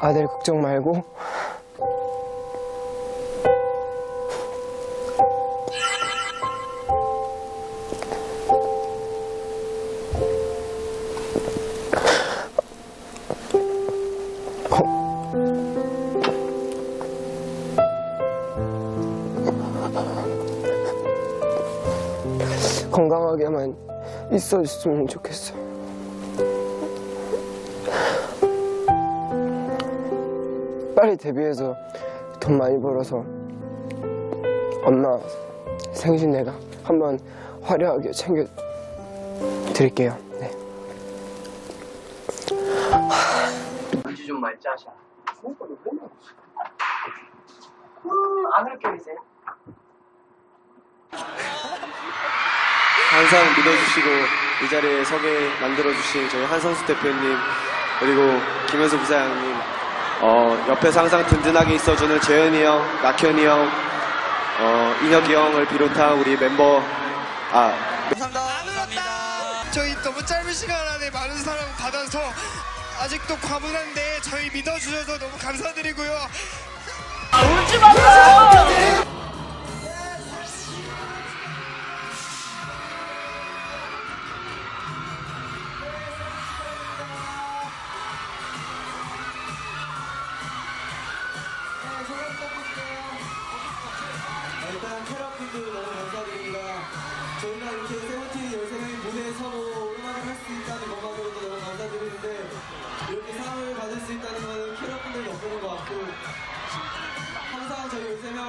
다들 걱정 말고 건강하게만 있어줬으면 좋겠어. 빨리 데뷔해서 돈 많이 벌어서 엄마 생신 내가 한번 화려하게 챙겨 드릴게요. 네. 안주 좀 많이 짜셔. 안 그렇게 계세요? 항상 믿어주시고 이 자리에 서게 만들어주신 저희 한성수 대표님 그리고 김현수 부사장님 어, 옆에서 항상 든든하게 있어주는 재현이 형, 낙현이 형, 어, 인혁이 형을 비롯한 우리 멤버 아. 저희 너무 짧은 시간 안에 많은 사랑 받아서 아직도 과분한데 저희 믿어주셔서 너무 감사드리고요. 일단 테라피도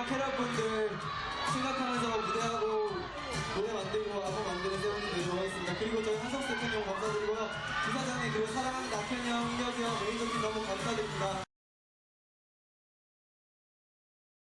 けろ、僕。